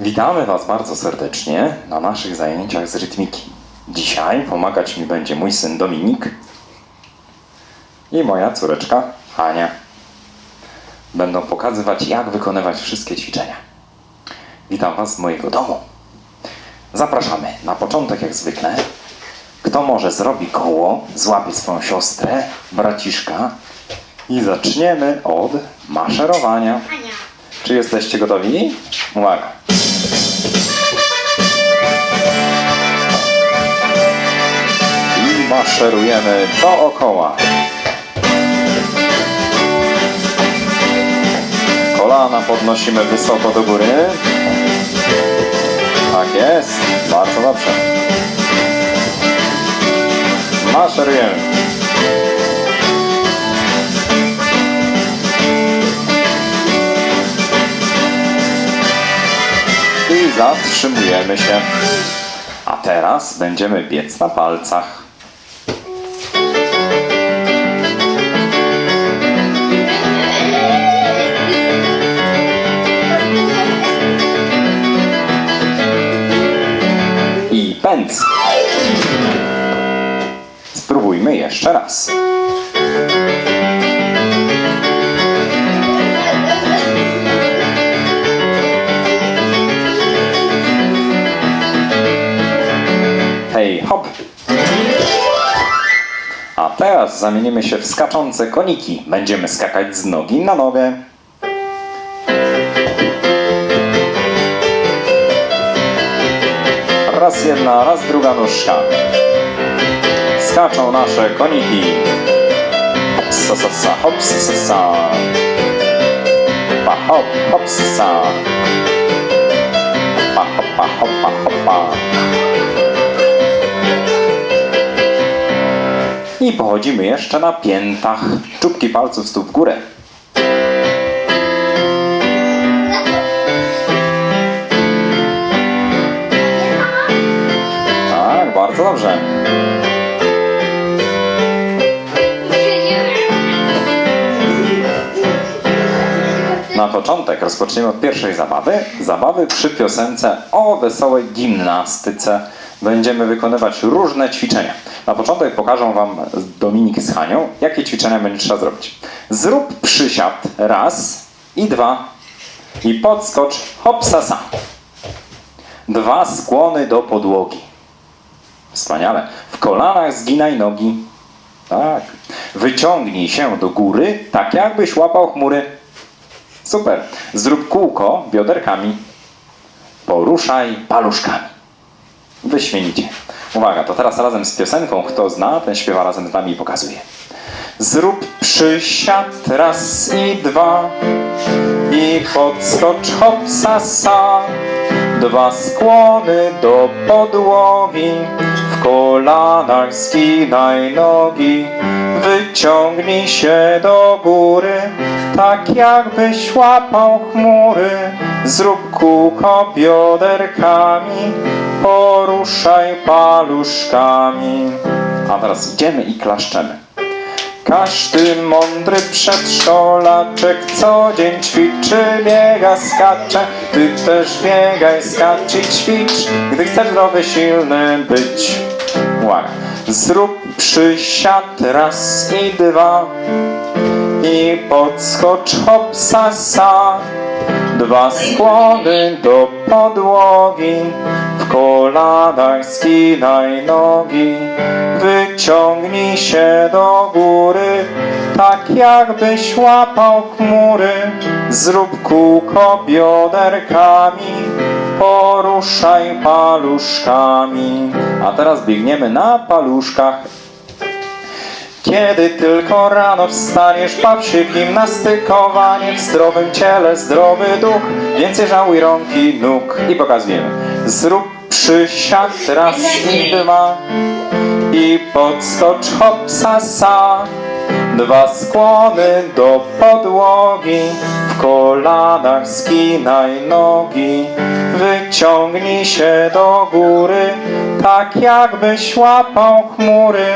Witamy Was bardzo serdecznie na naszych zajęciach z rytmiki. Dzisiaj pomagać mi będzie mój syn Dominik i moja córeczka Hania. Będą pokazywać, jak wykonywać wszystkie ćwiczenia. Witam Was z mojego domu. Zapraszamy. Na początek, jak zwykle, kto może zrobi koło, złapie swoją siostrę, braciszka i zaczniemy od maszerowania. Ania. Czy jesteście gotowi? Uwaga. I maszerujemy dookoła. Kolana podnosimy wysoko do góry. Tak jest. Bardzo dobrze. Maszerujemy. Zatrzymujemy się. A teraz będziemy biec na palcach. Teraz zamienimy się w skaczące koniki. Będziemy skakać z nogi na nogę. Raz jedna, raz druga nóżka. Skaczą nasze koniki. Hop, sa, sa, sa, hop, sa, sa, sa. Pa, hop, hop, sa, sa. Pa, hopa, hopa, hopa. I pochodzimy jeszcze na piętach. Czubki palców stóp w górę. Tak, bardzo dobrze. Na początek rozpoczniemy od pierwszej zabawy. Zabawy przy piosence o wesołej gimnastyce. Będziemy wykonywać różne ćwiczenia. Na początek pokażę Wam Dominik z Hanią, jakie ćwiczenia będzie trzeba zrobić. Zrób przysiad raz i dwa i podskocz hopsasa. Dwa skłony do podłogi. Wspaniale. W kolanach zginaj nogi. Tak. Wyciągnij się do góry, tak jakbyś łapał chmury. Super. Zrób kółko bioderkami. Poruszaj paluszkami. Wyśmienicie. Uwaga, to teraz razem z piosenką, kto zna, ten śpiewa razem z nami i pokazuje. Zrób przysiad raz i dwa i podskocz hopsa sa. Dwa skłony do podłogi, w kolanach zginaj nogi. Wyciągnij się do góry, tak jakbyś łapał chmury. Zrób kółko bioderkami, poruszaj paluszkami. A teraz idziemy i klaszczemy. Każdy mądry przedszkolaczek co dzień ćwiczy, biega, skacze. Ty też biegaj, skacz i ćwicz, gdy chcesz zdrowy, silny być. Uwaga. Zrób przysiad raz i dwa i podskocz hopsa sa. Dwa skłony do podłogi, w kolanach skinaj nogi. Wyciągnij się do góry, tak jakbyś łapał chmury. Zrób kółko bioderkami, poruszaj paluszkami. A teraz biegniemy na paluszkach. Kiedy tylko rano wstaniesz, baw się gimnastykowanie W zdrowym ciele zdrowy duch. Więcej żałuj rąk i nóg. I pokazujemy. Zrób przysiad raz i dwa I podskocz hopsa sa. Dwa skłony do podłogi. W kolanach skinaj nogi. Wyciągnij się do góry Tak jakbyś łapał chmury.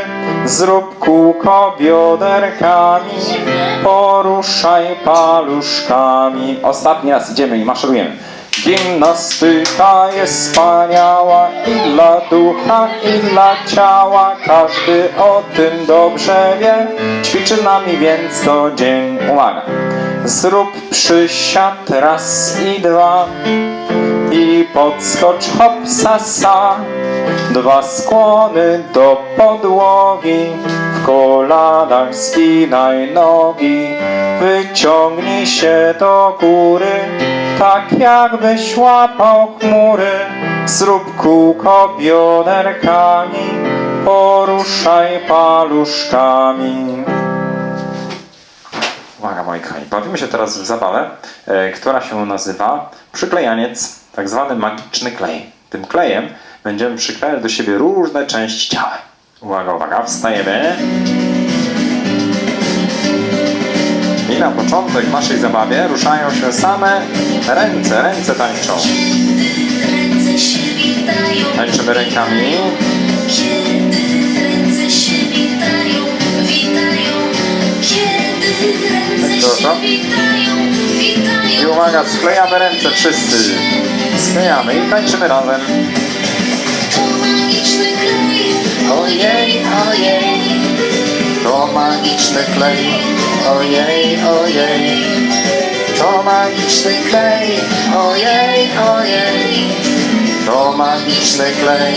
Zrób kółko bioderkami, poruszaj paluszkami. Ostatni raz idziemy i maszerujemy. Gimnastyka jest wspaniała i dla ducha, i dla ciała. Każdy o tym dobrze wie. Ćwiczy nami więc to dzień. Uwaga! Zrób przysiad raz i dwa i podskocz hop sa sa. Dwa skłony do podłogi, w kolanach zginaj nogi. Wyciągnij się do góry, tak jakbyś łapał chmury. Zrób kółko bioderkami, poruszaj paluszkami. Uwaga moi kochani, bawimy się teraz w zabawę, e, która się nazywa przyklejaniec, tak zwany magiczny klej. Tym klejem będziemy przyklejać do siebie różne części ciała. Uwaga, uwaga, wstajemy. I na początek naszej zabawie ruszają się same ręce, ręce tańczą. Tańczymy rękami. witają. I uwaga, sklejamy ręce wszyscy. Sklejamy i tańczymy razem. Ojej, ojej. To magiczny klej, ojej, ojej. To magiczny klej, ojej, ojej. To magiczny klej,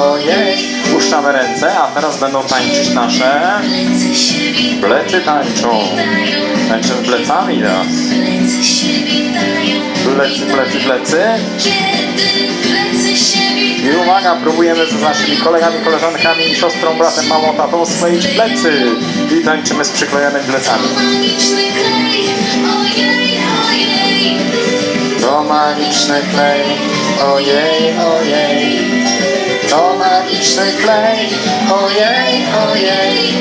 ojej. Puszczamy ręce, a teraz będą tańczyć nasze plecy tańczą. Tańczymy plecami teraz. Plecy, plecy, plecy. I uwaga, próbujemy z naszymi kolegami, koleżankami, siostrą, bratem, mamą, tatą skleić plecy. I tańczymy z przyklejonymi plecami. Magiczny klej, ojej, ojej. To magiczny klej, ojej, ojej. To magiczny klej, ojej, ojej.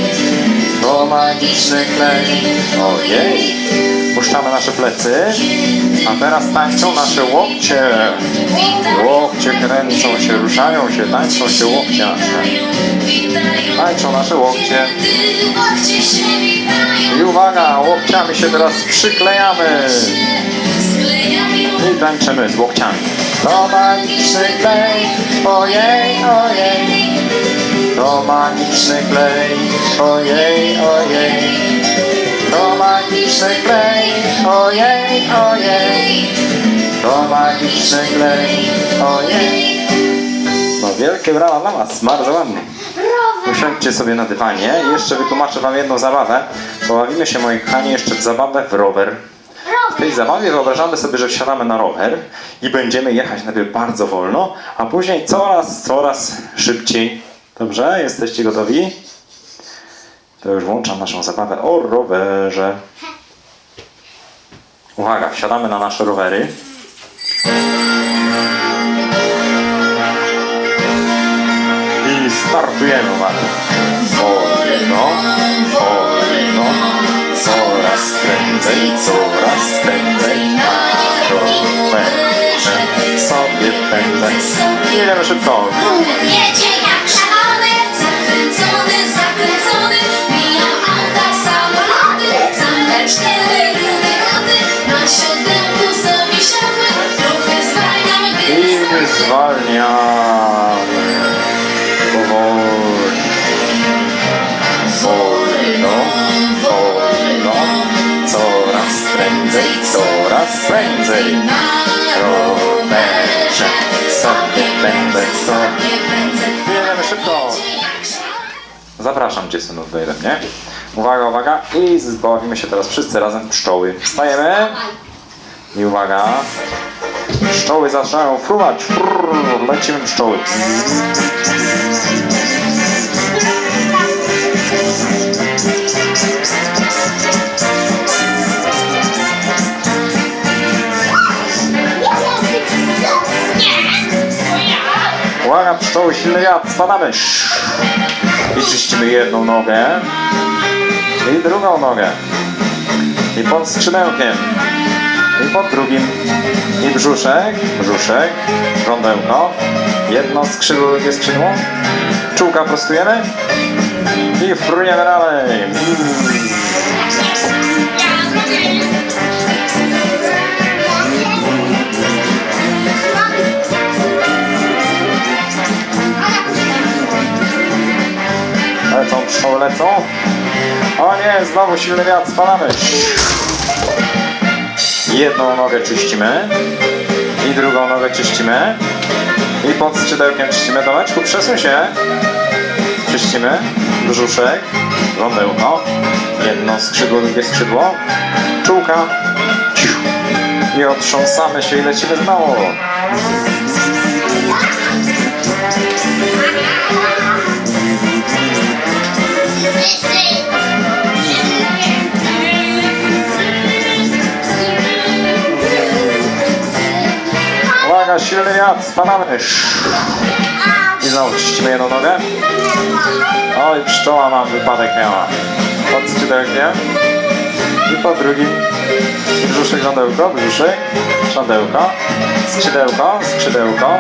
To magiczny klej, ojej. Puszczamy nasze plecy, a teraz tańczą nasze łokcie. Łokcie kręcą się, ruszają się, tańczą się łokcie nasze. Tańczą nasze łokcie. I uwaga, łokciami się teraz przyklejamy. I tańczymy z łokciami. To magiczny klej, ojej, ojej. To magiczny klej, ojej, ojej. To magiczny klej, ojej, ojej. To magiczny klej, ojej. No wielkie brawa dla Was, bardzo ładnie. Usiądźcie sobie na dywanie i jeszcze wytłumaczę Wam jedną zabawę. Pobawimy się, moi kochani, jeszcze w zabawę w rower. W tej zabawie wyobrażamy sobie, że wsiadamy na rower i będziemy jechać najpierw bardzo wolno, a później coraz, coraz szybciej. Dobrze? Jesteście gotowi? To już włączam naszą zabawę o rowerze. Uwaga, wsiadamy na nasze rowery. I startujemy, uwaga. Wolno, wolno, coraz prędzej, coraz prędzej na rowerze sobie pędzę. Jedziemy szybko. Jedzie prędzej. na rowerze sobie pędzę, sobie pędzę. Jedziemy szybko. Zapraszam Cię synów jeden, nie? Uwaga, uwaga. I zbawimy się teraz wszyscy razem pszczoły. Wstajemy. I uwaga. Pszczoły zaczynają fruwać. Frrr, lecimy pszczoły. Uwaga, pszczoły, silny spadamy. I czyścimy jedną nogę. I drugą nogę. I pod skrzydełkiem. I pod drugim. I brzuszek, brzuszek, żądełko. Jedno skrzydło, drugie skrzydło. Czułka prostujemy. I frujemy dalej. Lecą. O nie, znowu silny wiatr, spadamy. Jedną nogę czyścimy i drugą nogę czyścimy i pod skrzydełkiem czyścimy. Domeczku, przesuń się. Czyścimy. Brzuszek, żądełko, jedno skrzydło, drugie skrzydło, czułka i otrząsamy się i lecimy znowu. Silny wiatr, spadamy. I znowu czyścimy jedną nogę. Oj, pszczoła mam wypadek miała. Pod skrzydełkiem. I po drugim brzuszek, żądełko, brzuszek, żądełko, skrzydełko, skrzydełko,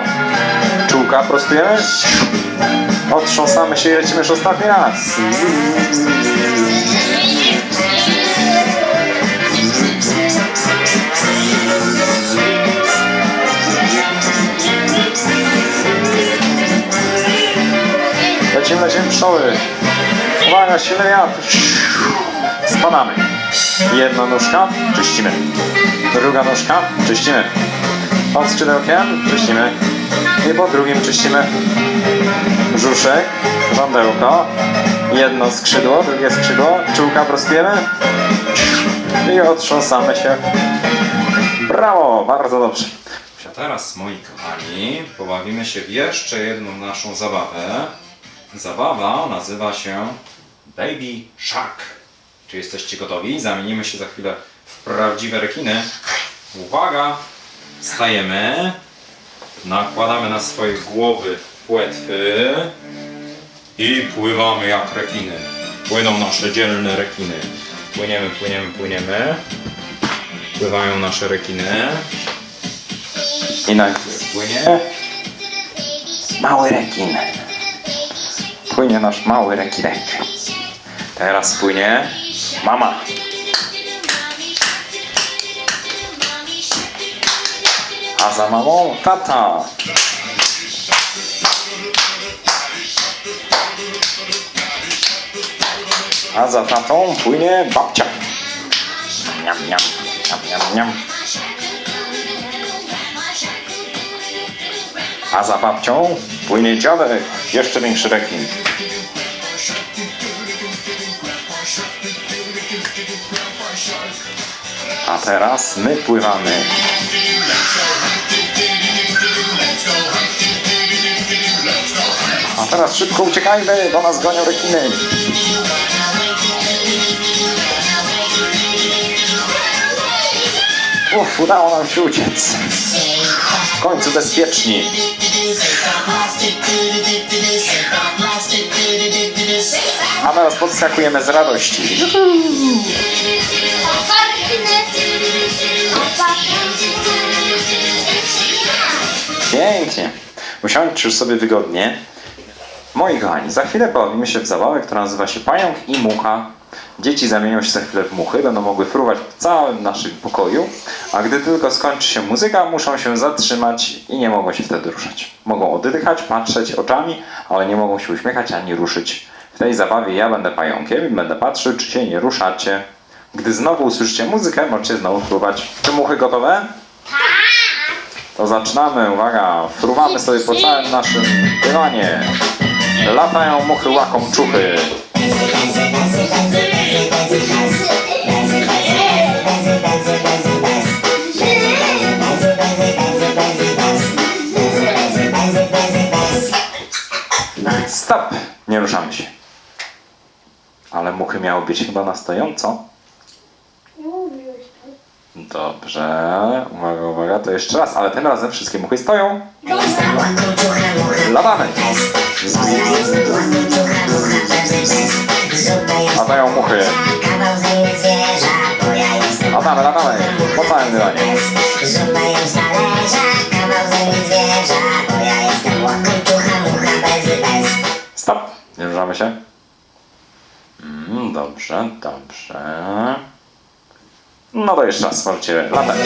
czułka prostujemy. Otrząsamy się i lecimy już ostatni raz. Pszczoły. Uwaga, silny wiatr. Spadamy. Jedna nóżka, czyścimy. Druga nóżka, czyścimy. Pod skrzydełkiem, czyścimy. I po drugim czyścimy. Brzuszek, żądełko. Jedno skrzydło, drugie skrzydło. Czułka prostujemy. I otrząsamy się. Brawo, bardzo dobrze. A teraz, moi kochani, pobawimy się w jeszcze jedną naszą zabawę. Zabawa nazywa się Baby Shark. Czy jesteście gotowi? Zamienimy się za chwilę w prawdziwe rekiny. Uwaga! Stajemy. Nakładamy na swoje głowy płetwy i pływamy jak rekiny. Płyną nasze dzielne rekiny. Płyniemy, płyniemy, płyniemy. Pływają nasze rekiny. I najpierw płynie mały rekin. Płynie nasz mały rekinek. Teraz płynie mama. A za mamą tata. A za tatą płynie babcia. Niam, niam. A za babcią płynie dziadek, jeszcze większy rekin. A teraz my pływamy. A teraz szybko uciekajmy, bo nas gonią rekiny. Uff, udało nam się uciec. W końcu bezpieczni. A teraz podskakujemy z radości. Pięknie. Usiądźcie już sobie wygodnie. Moi kochani, za chwilę bawimy się w zabawę, która nazywa się Pająk i Mucha. Dzieci zamienią się za chwilę w muchy, będą mogły fruwać w całym naszym pokoju, a gdy tylko skończy się muzyka, muszą się zatrzymać i nie mogą się wtedy ruszać. Mogą oddychać, patrzeć oczami, ale nie mogą się uśmiechać ani ruszyć. W tej zabawie ja będę pająkiem i będę patrzył, czy się nie ruszacie. Gdy znowu usłyszycie muzykę, możecie znowu fruwać. Czy muchy gotowe? To zaczynamy, uwaga, fruwamy sobie po całym naszym dywanie. Latają muchy, łaką czuchy. Stop! Nie ruszamy się. Ale muchy miały być chyba na stojąco. Dobrze, uwaga, uwaga, to jeszcze raz, ale tym razem wszystkie muchy stoją. Latamy! Latają muchy. Latamy, latamy, po całym dywanie. Stop! Nie ruszamy się. Mm, dobrze, dobrze. No to jeszcze raz możecie latać.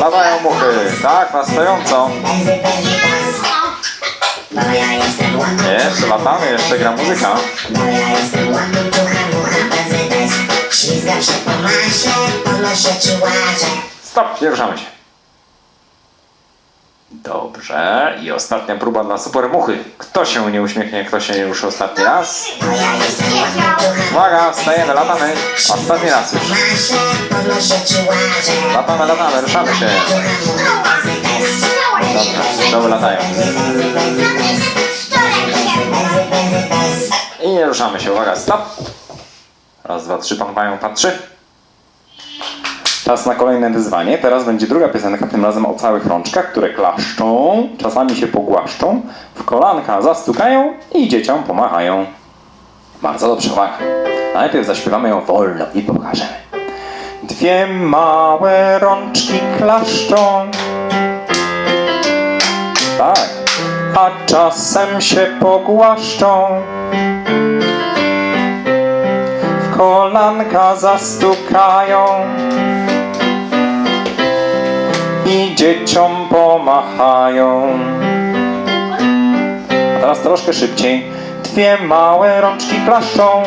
Latają muchy, tak, na stojąco. Łapu, Jeszcze latamy, jeszcze gra muzyka. bo ja jestem łapu, tucha, mucha, bezybez. Ślizgam się po masie, po nosie czy łaże. Stop, nie ruszamy się. Dobrze, i ostatnia próba dla super muchy. Kto się nie uśmiechnie, kto się nie ruszy ostatni raz? Bo ja jestem łapu, tucha, Uwaga, wstajemy, latamy. Ostatni raz już. masie. Latamy, latamy, ruszamy się. Mucha, bezybez. Dobra, znowu latają. I nie ruszamy się, uwaga, stop. Raz, dwa, trzy, pan mają patrzy. Czas na kolejne wyzwanie. Teraz będzie druga piosenka, tym razem o całych rączkach, które klaszczą, czasami się pogłaszczą, w kolanka zastukają i dzieciom pomachają. Bardzo dobrze, uwaga. Najpierw zaśpiewamy ją wolno i pokażemy. Dwie małe rączki klaszczą, tak, a czasem się pogłaszczą. W kolanka zastukają i dzieciom pomachają. A teraz troszkę szybciej. Dwie małe rączki klaszczą,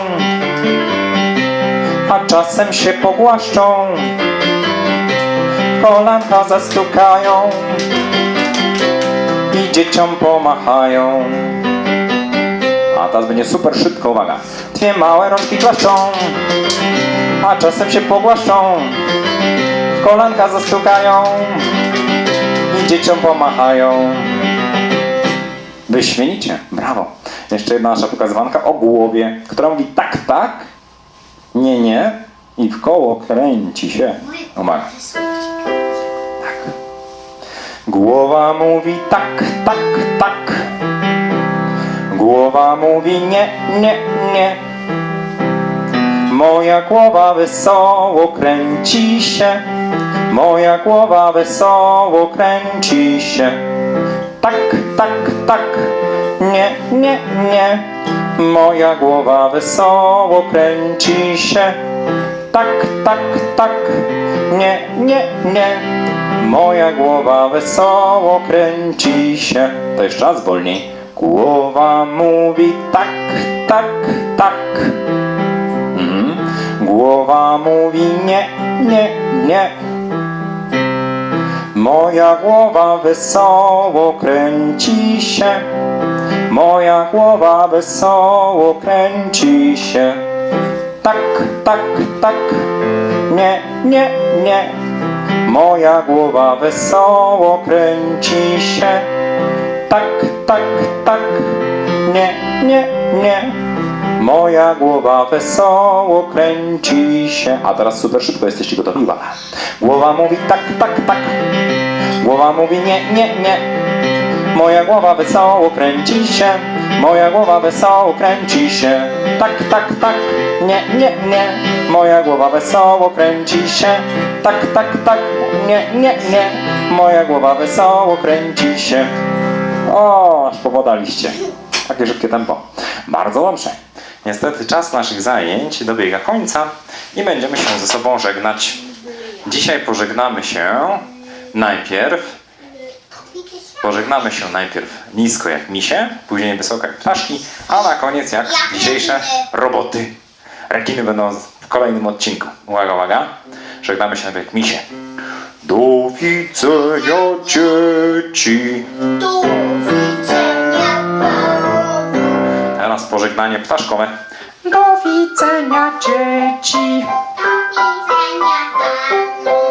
a czasem się pogłaszczą. Kolanka zastukają dzieciom pomachają. A teraz będzie super szybko, uwaga. Dwie małe rączki klaszczą, a czasem się pogłaszczą. W kolanka zastukają i dzieciom pomachają. Wyśmienicie, brawo. Jeszcze jedna nasza pokazywanka o głowie, która mówi tak, tak, nie, nie i w koło kręci się. Uwaga. Głowa mówi tak, tak, tak. Głowa mówi nie, nie, nie. Moja głowa wesoło kręci się. Moja głowa wesoło kręci się. Tak, tak, tak. Nie, nie, nie. Moja głowa wesoło kręci się. Tak, tak, tak. Nie, nie, nie. Moja głowa wesoło kręci się. To jeszcze raz wolniej. Głowa mówi tak, tak, tak. Mhm. Głowa mówi nie, nie, nie. Moja głowa wesoło kręci się. Moja głowa wesoło kręci się. Tak, tak, tak. Nie, nie, nie. Moja głowa wesoło kręci się. Tak, tak, tak. Nie, nie, nie. Moja głowa wesoło kręci się. A teraz super szybko jesteście gotowi, uwaga. Głowa mówi tak, tak, tak. Głowa mówi nie, nie, nie. Moja głowa wesoło kręci się. Moja głowa wesoło kręci się. Tak, tak, tak. Nie, nie, nie. Moja głowa wesoło kręci się. Tak, tak, tak. Nie, nie, nie. Moja głowa wesoło kręci się. O, aż powodaliście. Takie szybkie tempo. Bardzo dobrze. Niestety czas naszych zajęć dobiega końca i będziemy się ze sobą żegnać. Dzisiaj pożegnamy się najpierw Pożegnamy się najpierw nisko jak misie, później wysoko jak ptaszki, a na koniec jak dzisiejsze roboty. Rekiny będą w kolejnym odcinku. Uwaga, uwaga. Żegnamy się najpierw jak misie. Do widzenia dzieci. Do widzenia. Teraz pożegnanie ptaszkowe. Do widzenia dzieci. Do widzenia.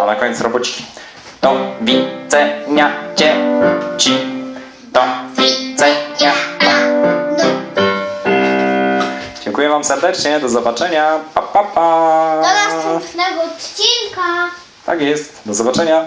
A na koniec robociki. Do widzenia dzieci. Do widzenia. Dziękuję Wam serdecznie. Do zobaczenia. Pa, pa, pa. Do następnego odcinka. Tak jest. Do zobaczenia.